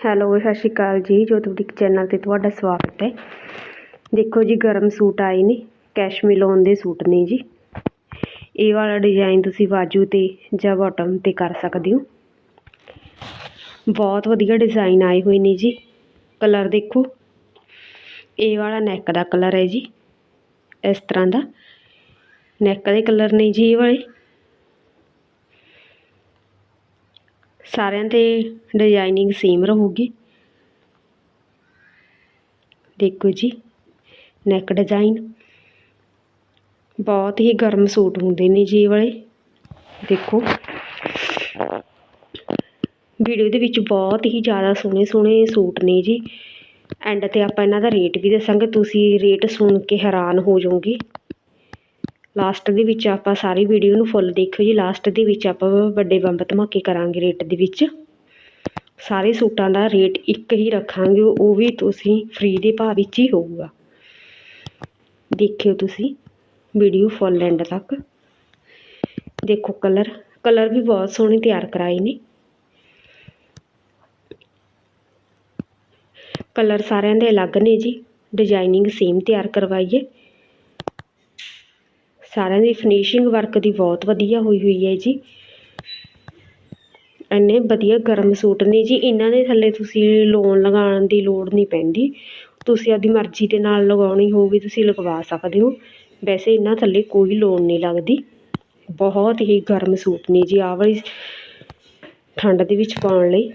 Hello ਸਤਿ ਸ਼੍ਰੀ ਅਕਾਲ ਜੀ ਜੋਤਵਿਕ channel ਤੇ ਤੁਹਾਡਾ ਸਵਾਗਤ ਹੈ। ਦੇਖੋ ਜੀ, ਗਰਮ ਸੂਟ ਆਏ ਨੇ ਕੈਸ਼ਮੀ ਲੋਨ ਦੇ ਸੂਟ ਨੇ ਜੀ। ਇਹ ਵਾਲਾ ਡਿਜ਼ਾਈਨ ਤੁਸੀਂ ਬਾਜੂ ਤੇ ਜਾਂ ਬਾਟਮ ਤੇ ਕਰ ਸਕਦੇ ਹੋ। ਬਹੁਤ ਵਧੀਆ ਡਿਜ਼ਾਈਨ ਆਏ ਹੋਏ ਨੇ ਜੀ। ਕਲਰ ਦੇਖੋ। ਇਹ ਵਾਲਾ ਨੈਕ ਦਾ ਕਲਰ ਹੈ ਜੀ। ਇਸ ਤਰ੍ਹਾਂ ਦਾ। ਨੈਕ ਦੇ ਕਲਰ ਨੇ ਜੀ ਇਹ ਵਾਲੇ। ਸਾਰਿਆਂ ਤੇ ਡਿਜ਼ਾਈਨਿੰਗ ਸੇਮ ਰਹੂਗੀ। ਦੇਖੋ ਜੀ ਨੈਕ ਡਿਜ਼ਾਈਨ ਬਹੁਤ ਹੀ ਗਰਮ ਸੂਟ ਹੁੰਦੇ ਨੇ ਜੀ ਵਾਲੇ। ਦੇਖੋ ਵੀਡੀਓ ਦੇ ਵਿੱਚ ਬਹੁਤ ਹੀ ਜ਼ਿਆਦਾ ਸੋਹਣੇ ਸੋਹਣੇ ਸੂਟ ਨੇ ਜੀ। ਐਂਡ ਤੇ ਆਪਾਂ ਇਹਨਾਂ ਦਾ ਰੇਟ ਵੀ ਦੱਸਾਂਗੇ, ਤੁਸੀਂ ਰੇਟ ਸੁਣ ਕੇ ਹੈਰਾਨ ਹੋ ਜਾਓਗੇ। ਲਾਸਟ ਦੇ ਵਿੱਚ ਆਪਾਂ ਸਾਰੀ ਵੀਡੀਓ ਨੂੰ ਫੁੱਲ ਦੇਖਿਓ ਜੀ। ਲਾਸਟ ਦੇ ਵਿੱਚ ਆਪਾਂ ਵੱਡੇ ਬੰਬ ਧਮਾਕੇ ਕਰਾਂਗੇ ਰੇਟ ਦੇ ਵਿੱਚ। ਸਾਰੇ ਸੂਟਾਂ ਦਾ ਰੇਟ ਇੱਕ ਹੀ ਰੱਖਾਂਗੇ। ਉਹ ਵੀ ਤੁਸੀਂ ਫ੍ਰੀ ਦੇ ਭਾਅ ਵਿੱਚ ਹੀ ਹੋਊਗਾ। ਦੇਖਿਓ ਤੁਸੀਂ ਵੀਡੀਓ ਫੁੱਲ ਐਂਡ ਤੱਕ। ਦੇਖੋ ਕਲਰ ਕਲਰ ਵੀ ਬਹੁਤ ਸੋਹਣੇ ਤਿਆਰ ਕਰਾਏ ਨੇ। ਕਲਰ ਸਾਰਿਆਂ ਦੇ ਅਲੱਗ ਨੇ ਜੀ। ਡਿਜ਼ਾਈਨਿੰਗ ਸੇਮ ਤਿਆਰ ਕਰਵਾਈਏ। ਸਾਰਿਆਂ ਦੀ ਫਿਨਿਸ਼ਿੰਗ ਵਰਕ ਦੀ ਬਹੁਤ ਵਧੀਆ ਹੋਈ ਹੋਈ ਹੈ ਜੀ। ਇੰਨੇ ਵਧੀਆ ਗਰਮ ਸੂਟ ਨੇ ਜੀ। ਇਹਨਾਂ ਦੇ ਥੱਲੇ ਤੁਸੀਂ ਲੋਨ ਲਗਾਉਣ ਦੀ ਲੋੜ ਨਹੀਂ ਪੈਂਦੀ। ਤੁਸੀਂ ਆਪਦੀ ਮਰਜ਼ੀ ਦੇ ਨਾਲ ਲਗਾਉਣੀ ਹੋਵੇ ਤੁਸੀਂ ਲਗਵਾ ਸਕਦੇ ਹੋ। ਵੈਸੇ ਇਹਨਾਂ ਥੱਲੇ ਕੋਈ ਲੋਨ ਨਹੀਂ ਲੱਗਦੀ। ਬਹੁਤ ਹੀ ਗਰਮ ਸੂਟ ਨੇ ਜੀ। ਆਹ ਵਾਲੀ ਠੰਡ ਦੇ ਵਿੱਚ ਪਾਉਣ ਲਈ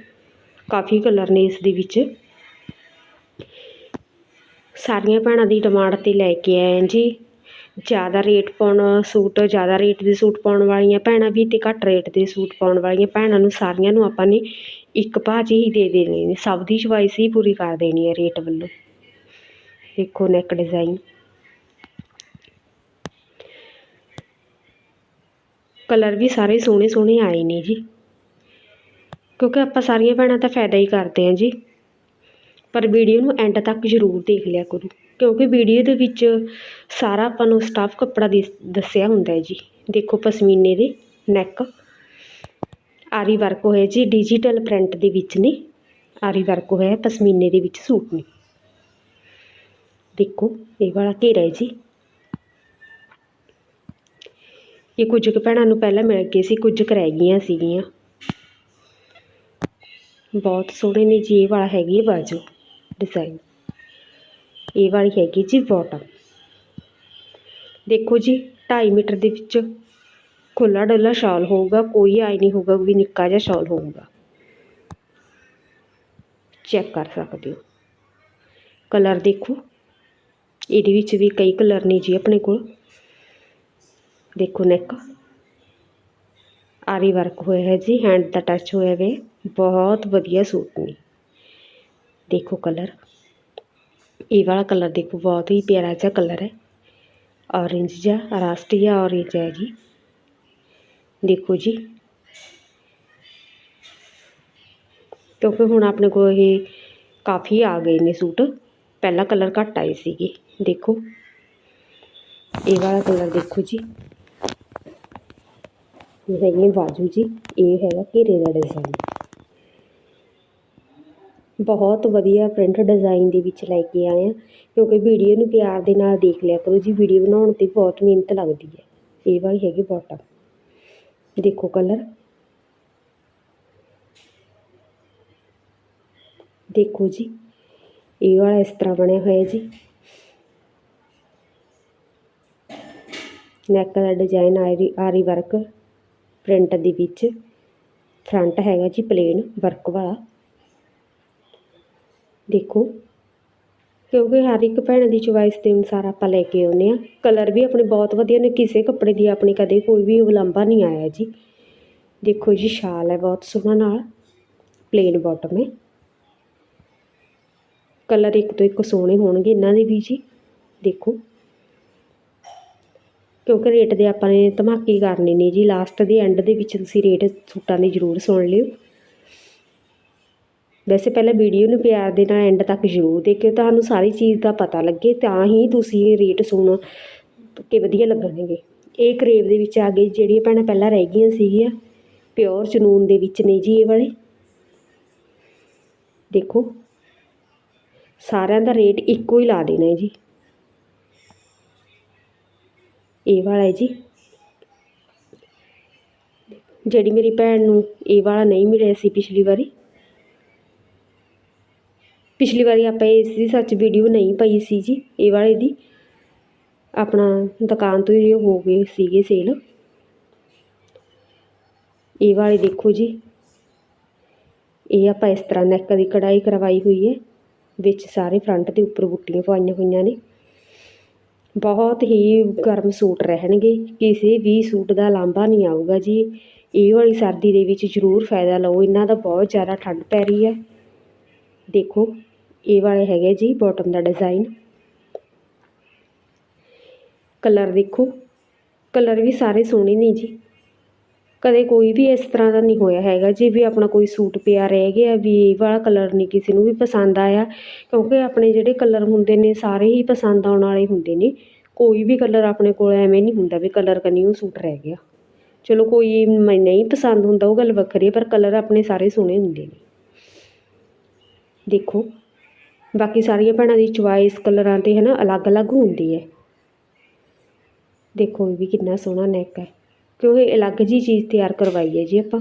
ਕਾਫੀ ਕਲਰ ਨੇ ਇਸ ਦੇ ਵਿੱਚ। ਸਾਰੀਆਂ ਭੈਣਾਂ ਦੀ ਡਿਮਾਂਡ 'ਤੇ ਲੈ ਕੇ ਆਏ ਜੀ। ਜ਼ਿਆਦਾ ਰੇਟ ਪਾਉਣ ਸੂਟ ਜ਼ਿਆਦਾ ਰੇਟ ਦੇ ਸੂਟ ਪਾਉਣ ਵਾਲੀਆਂ ਭੈਣਾਂ ਵੀ ਅਤੇ ਘੱਟ ਰੇਟ ਦੇ ਸੂਟ ਪਾਉਣ ਵਾਲੀਆਂ ਭੈਣਾਂ ਨੂੰ ਸਾਰੀਆਂ ਨੂੰ ਆਪਾਂ ਨੇ ਇੱਕ ਭਾਅ 'ਚ ਹੀ ਦੇ ਦੇਣੇ ਨੇ ਸਭ ਦੀ ਚੁਆਇਸ ਹੀ ਪੂਰੀ ਕਰ ਦੇਣੀ ਹੈ ਰੇਟ ਵੱਲੋਂ। ਦੇਖੋ ਨੈਕ ਡਿਜ਼ਾਈਨ ਕਲਰ ਵੀ ਸਾਰੇ ਸੋਹਣੇ ਸੋਹਣੇ ਆਏ ਨੇ ਜੀ। ਕਿਉਂਕਿ ਆਪਾਂ ਸਾਰੀਆਂ ਭੈਣਾਂ ਤਾਂ ਫਾਇਦਾ ਹੀ ਕਰਦੇ ਹਾਂ ਜੀ। ਪਰ ਵੀਡੀਓ ਨੂੰ ਐਂਡ ਤੱਕ ਜ਼ਰੂਰ ਦੇਖ ਲਿਆ ਕਰੋ, ਕਿਉਂਕਿ ਵੀਡੀਓ ਦੇ ਵਿੱਚ ਸਾਰਾ ਆਪਾਂ ਨੂੰ ਸਟਾਫ ਕੱਪੜਾ ਦੀ ਦੱਸਿਆ ਹੁੰਦਾ ਹੈ ਜੀ। ਦੇਖੋ ਪਸ਼ਮੀਨੇ ਦੇ ਨੈਕ ਆਰੀ ਵਰਕ ਹੋਇਆ ਜੀ ਡਿਜੀਟਲ ਪ੍ਰਿੰਟ ਦੇ ਵਿੱਚ ਨੇ। ਆਰੀ ਵਰਕ ਹੋਇਆ ਪਸ਼ਮੀਨੇ ਦੇ ਵਿੱਚ ਸੂਟ ਨੇ। ਦੇਖੋ, ਇਹ ਵਾਲਾ ਘੇਰਾ ਹੈ ਜੀ। ਇਹ ਕੁਝ ਕੁ ਭੈਣਾਂ ਨੂੰ ਪਹਿਲਾਂ ਮਿਲ ਗਏ ਸੀ, ਕੁਝ ਕੁ ਰਹਿ ਗਈਆਂ ਸੀਗੀਆਂ। ਬਹੁਤ ਸੋਹਣੇ ਨੇ ਜੀ, ਇਹ ਵਾਲਾ ਹੈਗੀ ਹੈ ਬਾਜੂ। ਡਿਜ਼ਾਈਨ ਇਹ ਵਾਲੀ ਹੈਗੀ ਜੀ ਬਾਟਮ ਦੇਖੋ ਜੀ 2.5 ਮੀਟਰ ਦੇ ਵਿੱਚ ਖੁੱਲਾ ਡੁੱਲਾ ਸ਼ਾਲ ਹੋਊਗਾ ਕੋਈ ਆਈ ਨਹੀਂ ਹੋਊਗਾ ਵੀ ਨਿੱਕਾ ਜਿਹਾ ਸ਼ਾਲ ਹੋਊਗਾ ਚੈੱਕ ਕਰ ਸਕਦੇ ਹੋ ਕਲਰ ਦੇਖੋ ਇਹਦੇ ਵਿੱਚ ਵੀ ਕਈ ਕਲਰ ਨੇ ਜੀ ਆਪਣੇ ਕੋਲ ਦੇਖੋ ਨੈਕ ਆਰੀ ਵਰਕ ਹੋਇਆ ਹੈ ਜੀ ਹੈਂਡ ਦਾ ਟੱਚ ਹੋਇਆ ਵੇ ਬਹੁਤ ਵਧੀਆ ਸੂਟ ਨੇ ਦੇਖੋ ਕਲਰ ਇਹ ਵਾਲਾ ਕਲਰ ਦੇਖੋ ਬਹੁਤ ਹੀ ਪਿਆਰਾ ਜਿਹਾ ਕਲਰ ਹੈ ਔਰੇਂਜ ਜਿਹਾ ਰਾਸਟ ਜਿਹਾ ਔਰੇਂਜ ਹੈ ਜੀ ਦੇਖੋ ਜੀ ਕਿਉਂਕਿ ਹੁਣ ਆਪਣੇ ਕੋਲ ਇਹ ਕਾਫੀ ਆ ਗਏ ਨੇ ਸੂਟ ਪਹਿਲਾਂ ਕਲਰ ਘੱਟ ਆਏ ਸੀਗੇ ਦੇਖੋ ਇਹ ਵਾਲਾ ਕਲਰ ਦੇਖੋ ਜੀ ਇਹ ਹੈਗੀ ਬਾਜੂ ਜੀ ਇਹ ਹੈਗਾ ਘੇਰੇ ਦਾ ਡਿਜ਼ਾਈਨ ਬਹੁਤ ਵਧੀਆ ਪ੍ਰਿੰਟ ਡਿਜ਼ਾਈਨ ਦੇ ਵਿੱਚ ਲੈ ਕੇ ਆਏ ਹਾਂ ਕਿਉਂਕਿ ਵੀਡੀਓ ਨੂੰ ਪਿਆਰ ਦੇ ਨਾਲ ਦੇਖ ਲਿਆ ਕਰੋ ਜੀ। ਵੀਡੀਓ ਬਣਾਉਣ 'ਤੇ ਬਹੁਤ ਮਿਹਨਤ ਲੱਗਦੀ ਹੈ। ਇਹ ਵਾਲੀ ਹੈਗੀ ਬੋਟਮ ਦੇਖੋ ਕਲਰ ਦੇਖੋ ਜੀ। ਇਹ ਵਾਲਾ ਇਸ ਤਰ੍ਹਾਂ ਬਣਿਆ ਹੋਇਆ ਜੀ। ਨੈਕ ਦਾ ਡਿਜ਼ਾਈਨ ਆਰੀ ਆਰੀ ਵਰਕ ਪ੍ਰਿੰਟ ਦੇ ਵਿੱਚ। ਫਰੰਟ ਹੈਗਾ ਜੀ ਪਲੇਨ ਵਰਕ ਵਾਲਾ। ਦੇਖੋ। ਕਿਉਂਕਿ ਹਰ ਇੱਕ ਭੈਣ ਦੀ ਚੁਆਇਸ ਦੇ ਅਨੁਸਾਰ ਆਪਾਂ ਲੈ ਕੇ ਆਉਂਦੇ ਆ ਕਲਰ ਵੀ ਆਪਣੇ ਬਹੁਤ ਵਧੀਆ ਨੇ, ਕਿਸੇ ਕੱਪੜੇ ਦੀ ਆਪਣੀ ਕਦੇ ਕੋਈ ਵੀ ਉਲੰਭਾ ਨਹੀਂ ਆਇਆ ਜੀ। ਦੇਖੋ ਜੀ, ਸ਼ਾਲ ਹੈ ਬਹੁਤ ਸੋਹਣਾ ਨਾਲ ਪਲੇਨ ਬਾਟਮ ਹੈ। ਕਲਰ ਇੱਕ ਤੋਂ ਇੱਕ ਸੋਹਣੇ ਹੋਣਗੇ ਇਹਨਾਂ ਦੇ ਵੀ ਜੀ, ਦੇਖੋ। ਕਿਉਂਕਿ ਰੇਟ ਦੇ ਆਪਾਂ ਨੇ ਧਮਾਕੇ ਕਰਨੇ ਨੇ ਜੀ ਲਾਸਟ ਦੇ ਐਂਡ ਦੇ ਵਿੱਚ ਤੁਸੀਂ ਰੇਟ ਸੂਟਾਂ ਦੀ ਜ਼ਰੂਰ ਸੁਣ ਲਿਓ। ਵੈਸੇ ਪਹਿਲਾਂ ਵੀਡੀਓ ਨੂੰ ਪਿਆਰ ਦੇ ਨਾਲ ਐਂਡ ਤੱਕ ਜ਼ਰੂਰ ਦੇਖਿਓ, ਤੁਹਾਨੂੰ ਸਾਰੀ ਚੀਜ਼ ਦਾ ਪਤਾ ਲੱਗੇ, ਤਾਂ ਹੀ ਤੁਸੀਂ ਰੇਟ ਸੁਣ, ਕੇ ਵਧੀਆ ਲੱਗਣਗੇ। ਇਹ ਕਰੇਬ ਦੇ ਵਿੱਚ ਆ ਗਏ ਜਿਹੜੀਆਂ ਭੈਣਾਂ ਪਹਿਲਾਂ ਰਹਿ ਗਈਆਂ ਸੀਗੀਆਂ ਪਿਓਰ ਚਨੂਨ ਦੇ ਵਿੱਚ ਨੇ ਜੀ ਇਹ ਵਾਲੇ। ਦੇਖੋ, ਸਾਰਿਆਂ ਦਾ ਰੇਟ ਇੱਕੋ ਹੀ ਲਾ ਦੇਣਾ ਹੈ ਜੀ। ਇਹ ਵਾਲਾ ਹੈ ਜੀ। ਜਿਹੜੀ ਮੇਰੀ ਭੈਣ ਨੂੰ ਇਹ ਵਾਲਾ ਨਹੀਂ ਮਿਲਿਆ ਸੀ ਪਿਛਲੀ ਵਾਰੀ ਪਿਛਲੀ ਵਾਰੀ ਆਪਾਂ ਇਸ ਦੀ ਸੱਚ ਵੀਡੀਓ ਨਹੀਂ ਪਈ ਸੀ ਜੀ, ਇਹ ਵਾਲੇ ਦੀ। ਆਪਣਾ ਦੁਕਾਨ ਤੋਂ ਹੀ ਹੋ ਗਏ ਸੀਗੇ ਸੇਲ ਇਹ ਵਾਲੇ ਦੇਖੋ ਜੀ। ਇਹ ਆਪਾਂ ਇਸ ਤਰ੍ਹਾਂ ਨੈਕ ਦੀ ਕਢਾਈ ਕਰਵਾਈ ਹੋਈ ਹੈ, ਵਿੱਚ ਸਾਰੇ ਫਰੰਟ ਦੇ ਉੱਪਰ ਬੁੱਟੀਆਂ ਪਵਾਈਆਂ ਹੋਈਆਂ ਨੇ। ਬਹੁਤ ਹੀ ਗਰਮ ਸੂਟ ਰਹਿਣਗੇ, ਕਿਸੇ ਵੀ ਸੂਟ ਦਾ ਲਾਂਭਾ ਨਹੀਂ ਆਊਗਾ ਜੀ। ਇਹ ਵਾਲੀ ਸਰਦੀ ਦੇ ਵਿੱਚ ਜ਼ਰੂਰ ਫਾਇਦਾ ਲਓ, ਇਹਨਾਂ ਦਾ ਬਹੁਤ ਜ਼ਿਆਦਾ ਠੰਡ ਪੈ ਰਹੀ ਹੈ। ਦੇਖੋ, ਇਹ ਵਾਲੇ ਹੈਗੇ ਜੀ ਬਾਟਮ ਦਾ ਡਿਜ਼ਾਈਨ ਕਲਰ ਦੇਖੋ ਕਲਰ ਵੀ ਸਾਰੇ ਸੋਹਣੇ ਨੇ ਜੀ। ਕਦੇ ਕੋਈ ਵੀ ਇਸ ਤਰ੍ਹਾਂ ਦਾ ਨਹੀਂ ਹੋਇਆ ਹੈਗਾ, ਜੀ ਵੀ ਆਪਣਾ ਕੋਈ ਸੂਟ ਪਿਆ ਰਹਿ ਗਿਆ ਵੀ ਇਹ ਵਾਲਾ ਕਲਰ ਨਹੀਂ ਕਿਸੇ ਨੂੰ ਵੀ ਪਸੰਦ ਆਇਆ, ਕਿਉਂਕਿ ਆਪਣੇ ਜਿਹੜੇ ਕਲਰ ਹੁੰਦੇ ਨੇ, ਸਾਰੇ ਹੀ ਪਸੰਦ ਆਉਣ ਵਾਲੇ ਹੁੰਦੇ ਨੇ। ਕੋਈ ਵੀ ਕਲਰ ਆਪਣੇ ਕੋਲ ਐਵੇਂ ਨਹੀਂ ਹੁੰਦਾ ਵੀ ਕਲਰ ਕਨੀ ਉਹ ਸੂਟ ਰਹਿ ਗਿਆ। ਚਲੋ ਕੋਈ ਮ- ਨਹੀਂ ਪਸੰਦ ਹੁੰਦਾ, ਉਹ ਗੱਲ ਵੱਖਰੀ ਹੈ, ਪਰ ਕਲਰ ਆਪਣੇ ਸਾਰੇ ਸੋਹਣੇ ਹੁੰਦੇ ਨੇ। ਦੇਖੋ। ਬਾਕੀ ਸਾਰੀਆਂ ਭੈਣਾਂ ਦੀ ਚੁਆਇਸ ਕਲਰਾਂ 'ਤੇ ਹੈ ਨਾ ਅਲੱਗ-ਅਲੱਗ ਹੁੰਦੀ ਹੈ। ਦੇਖੋ ਇਹ ਵੀ ਕਿੰਨਾ ਸੋਹਣਾ ਨੈਕ ਹੈ। ਕਿਉਂਕਿ ਇਹ ਅਲੱਗ ਜੀ ਚੀਜ਼ ਤਿਆਰ ਕਰਵਾਈ ਹੈ ਜੀ ਆਪਾਂ?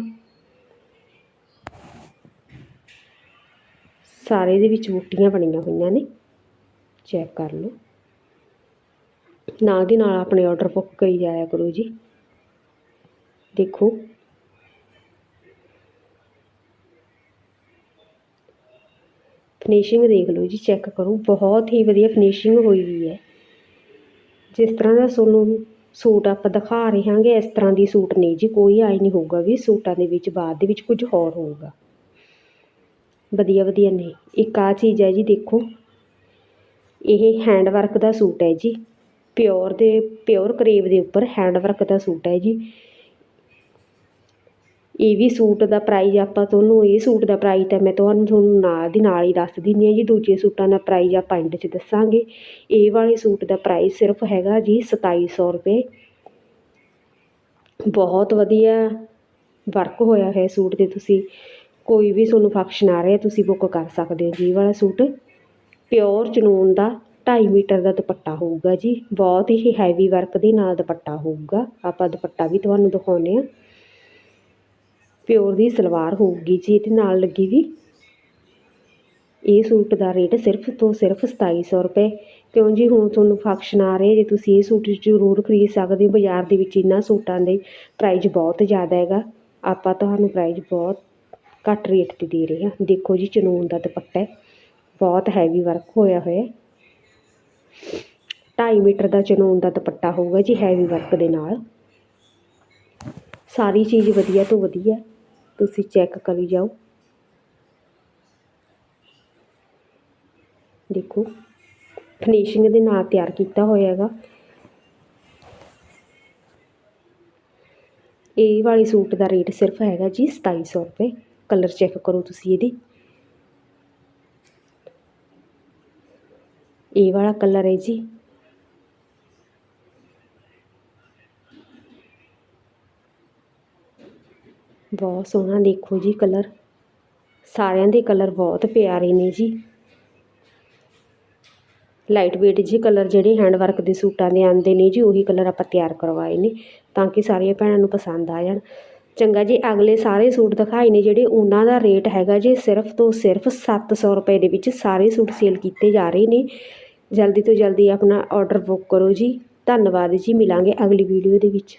ਸਾਰੇ ਦੇ ਵਿੱਚ ਬੂਟੀਆਂ ਬਣੀਆਂ ਹੋਈਆਂ ਨੇ। ਚੈੱਕ ਕਰ ਲਓ। ਨਾਲ ਦੀ ਨਾਲ ਆਪਣੇ ਆਰਡਰ ਬੁੱਕ ਕਰੀ ਜਾਇਆ ਕਰੋ ਜੀ। ਦੇਖੋ। ਫਿਨਿਸ਼ਿੰਗ ਦੇਖ ਲਓ ਜੀ ਚੈੱਕ ਕਰੋ, ਬਹੁਤ ਹੀ ਵਧੀਆ ਫਿਨਿਸ਼ਿੰਗ ਹੋਈ ਵੀ ਹੈ। ਜਿਸ ਤਰ੍ਹਾਂ ਦਾ ਤੁਹਾਨੂੰ ਸੂਟ ਆਪਾਂ ਦਿਖਾ ਰਹੇ ਹਾਂਗੇ ਇਸ ਤਰ੍ਹਾਂ ਦੀ ਸੂਟ ਨਹੀਂ ਜੀ, ਕੋਈ ਆਈ ਨਹੀਂ ਹੋਊਗਾ ਵੀ ਸੂਟਾਂ ਦੇ ਵਿੱਚ, ਬਾਅਦ ਦੇ ਵਿੱਚ ਕੁਝ ਹੋਰ ਹੋਊਗਾ। ਵਧੀਆ ਵਧੀਆ ਨਹੀਂ, ਇੱਕ ਆ ਚੀਜ਼ ਹੈ ਜੀ, ਦੇਖੋ। ਇਹ ਹੈਂਡ ਵਰਕ ਦਾ ਸੂਟ ਹੈ ਜੀ ਪਿਓਰ ਦੇ ਪਿਓਰ ਕਰੇਵ ਦੇ ਉੱਪਰ ਹੈਂਡ ਵਰਕ ਦਾ ਸੂਟ ਹੈ ਜੀ। ਇਹ ਵੀ ਸੂਟ ਦਾ ਪ੍ਰਾਈਜ਼ ਆਪਾਂ ਤੁਹਾਨੂੰ ਇਹ ਸੂਟ ਦਾ ਪ੍ਰਾਈਜ਼ ਤਾਂ ਮੈਂ ਤੁਹਾਨੂੰ ਤੁਹਾਨੂੰ ਨਾਲ ਦੀ ਨਾਲ ਹੀ ਦੱਸ ਦਿੰਦੀ ਹਾਂ ਜੀ, ਦੂਜੇ ਸੂਟਾਂ ਦਾ ਪ੍ਰਾਈਜ਼ ਆਪਾਂ ਐਂਡ 'ਚ ਦੱਸਾਂਗੇ। ਇਹ ਵਾਲੇ ਸੂਟ ਦਾ ਪ੍ਰਾਈਜ਼ ਸਿਰਫ ਹੈਗਾ ਜੀ ਸਤਾਈ ਸੌ ਰੁਪਏ। ਬਹੁਤ ਵਧੀਆ ਵਰਕ ਹੋਇਆ ਹੈ ਸੂਟ 'ਤੇ ਤੁਸੀਂ, ਕੋਈ ਵੀ ਤੁਹਾਨੂੰ ਫੰਕਸ਼ਨ ਆ ਰਿਹਾ ਤੁਸੀਂ ਬੁੱਕ ਕਰ ਸਕਦੇ ਹੋ ਜੀ ਇਹ ਵਾਲਾ ਸੂਟ। ਪਿਓਰ ਚਨੂਨ ਦਾ 2.5 ਮੀਟਰ ਦਾ ਦੁਪੱਟਾ ਹੋਊਗਾ ਜੀ, ਬਹੁਤ ਹੀ ਹੈਵੀ ਵਰਕ ਦੇ ਨਾਲ ਦੁਪੱਟਾ ਹੋਊਗਾ। ਆਪਾਂ ਦੁਪੱਟਾ ਵੀ ਤੁਹਾਨੂੰ ਦਿਖਾਉਂਦੇ ਹਾਂ। ਪਿਓਰ ਦੀ ਸਲਵਾਰ ਹੋਊਗੀ ਜੀ, ਇਹਦੇ ਨਾਲ ਲੱਗੀ ਵੀ। ਇਹ ਸੂਟ ਦਾ ਰੇਟ ਸਿਰਫ ਤੋਂ ਸਿਰਫ ਸਤਾਈ ਸੌ ਰੁਪਏ। ਕਿਉਂ ਜੀ, ਹੁਣ ਤੁਹਾਨੂੰ ਫੰਕਸ਼ਨ ਆ ਰਹੇ ਜੇ ਤੁਸੀਂ ਇਹ ਸੂਟ ਜ਼ਰੂਰ ਖਰੀਦ ਸਕਦੇ ਹੋ, ਬਾਜ਼ਾਰ ਦੇ ਵਿੱਚ ਇਹਨਾਂ ਸੂਟਾਂ ਦੇ ਪ੍ਰਾਈਜ਼ ਬਹੁਤ ਜ਼ਿਆਦਾ ਹੈਗਾ। ਆਪਾਂ ਤੁਹਾਨੂੰ ਪ੍ਰਾਈਜ਼ ਬਹੁਤ ਘੱਟ ਰੇਟ 'ਤੇ ਦੇ ਰਹੇ ਹਾਂ ਦੇਖੋ ਜੀ, ਚਨੂਨ ਦਾ ਦੁਪੱਟਾ ਬਹੁਤ ਹੈਵੀ ਵਰਕ ਹੋਇਆ ਹੋਇਆ ਹੈ। 2.5 ਮੀਟਰ ਦਾ ਚਨੂਨ ਦਾ ਦੁਪੱਟਾ ਹੋਊਗਾ ਜੀ ਹੈਵੀ ਵਰਕ ਦੇ ਨਾਲ। ਸਾਰੀ ਚੀਜ਼ ਵਧੀਆ ਤੋਂ ਵਧੀਆ। ਤੁਸੀਂ ਚੈੱਕ ਕਰੀ ਜਾਓ। ਦੇਖੋ ਫਿਨਿਸ਼ਿੰਗ ਦੇ ਨਾਲ ਤਿਆਰ ਕੀਤਾ ਹੋਇਆ ਹੈਗਾ। ਇਹ ਵਾਲੇ ਸੂਟ ਦਾ ਰੇਟ ਸਿਰਫ ਹੈਗਾ ਜੀ 2700 ਰੁਪਏ। ਕਲਰ ਚੈੱਕ ਕਰੋ ਤੁਸੀਂ ਇਹਦੀ। ਇਹ ਵਾਲਾ ਕਲਰ ਹੈ ਜੀ। ਬਹੁਤ ਸੋਹਣਾ ਦੇਖੋ ਜੀ ਕਲਰ। ਸਾਰਿਆਂ ਦੇ ਕਲਰ ਬਹੁਤ ਪਿਆਰੇ ਨੇ ਜੀ। ਲਾਈਟ ਵੇਟ ਜੀ ਕਲਰ ਜਿਹੜੇ ਹੈਂਡ ਵਰਕ ਦੇ ਸੂਟਾਂ ਦੇ ਆਉਂਦੇ ਨੇ ਜੀ, ਉਹੀ ਕਲਰ ਆਪਾਂ ਤਿਆਰ ਕਰਵਾਏ ਨੇ ਤਾਂ ਕਿ ਸਾਰੀਆਂ ਭੈਣਾਂ ਨੂੰ ਪਸੰਦ ਆ ਜਾਣ। ਚੰਗਾ ਜੀ, ਅਗਲੇ ਸਾਰੇ ਸੂਟ ਦਿਖਾਏ ਨੇ ਜਿਹੜੇ ਉਹਨਾਂ ਦਾ ਰੇਟ ਹੈਗਾ ਜੀ, ਸਿਰਫ ਤੋਂ ਸਿਰਫ 700 ਰੁਪਏ ਦੇ ਵਿੱਚ ਸਾਰੇ ਸੂਟ ਸੇਲ ਕੀਤੇ ਜਾ ਰਹੇ ਨੇ। ਜਲਦੀ ਤੋਂ ਜਲਦੀ ਆਪਣਾ ਆਰਡਰ ਬੁੱਕ ਕਰੋ ਜੀ। ਧੰਨਵਾਦ ਜੀ, ਮਿਲਾਂਗੇ ਅਗਲੀ ਵੀਡੀਓ ਦੇ ਵਿੱਚ।